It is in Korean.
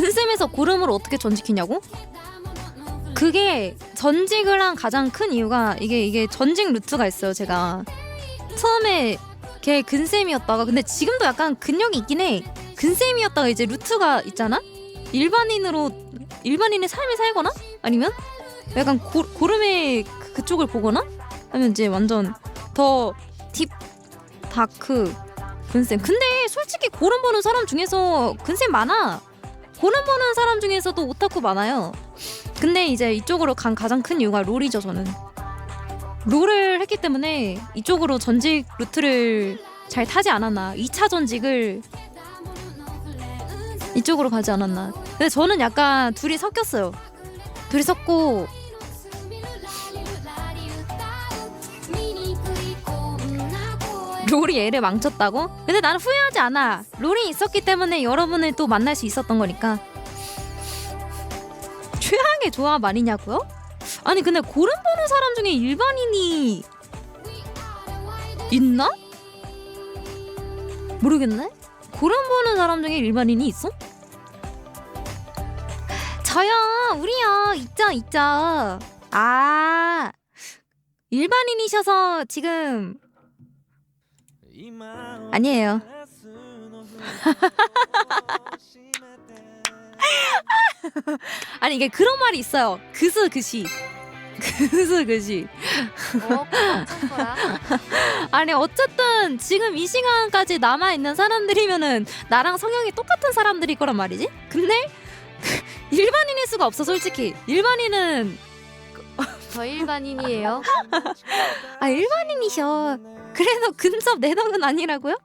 근쌤에서 고름을 어떻게 전직했냐고? 그게 전직을 한 가장 큰 이유가 이게 이게 전직 루트가 있어요. 제가 처음에 걔 근쌤이었다가 근데 지금도 약간 근력이 있긴 해. 근쌤이었다가 이제 루트가 있잖아. 일반인으로 일반인의 삶을 살거나 아니면 약간 고, 고름의 그- 그쪽을 보거나 하면 이제 완전 더 딥 다크 근쌤. 근데 솔직히 고름 보는 사람 중에서 근쌤 많아. 고름 보는 사람 중에서도 오타쿠 많아요. 근데 이제 이쪽으로 간 가장 큰 이유가 롤이죠 저는. 롤을 했기 때문에 이쪽으로 전직 루트를 잘 타지 않았나. 2차 전직을 이쪽으로 가지 않았나. 근데 저는 약간 둘이 섞였어요. 둘이 섞고 롤이 애를 망쳤다고? 근데 나는 후회하지 않아. 롤이 있었기 때문에 여러분을 또 만날 수 있었던 거니까. 최악의 조합 아니냐고요? 아니 근데 고름 보는 사람 중에 일반인이 있나? 모르겠네. 고름 보는 사람 중에 일반인이 있어? 저요, 우리요, 있죠, 있죠. 아, 일반인이셔서 지금 아니에요. 아니 이게 그런 말이 있어요. 그스 그시. 그스 그시. 어. 아니 어쨌든 지금 이 시간까지 남아 있는 사람들이면은 나랑 성향이 똑같은 사람들일 거란 말이지. 근데 일반인일 수가 없어 솔직히. 일반인은 저 일반인이에요. 아 일반인이셔. 그래도 근접 내덕은 아니라고요?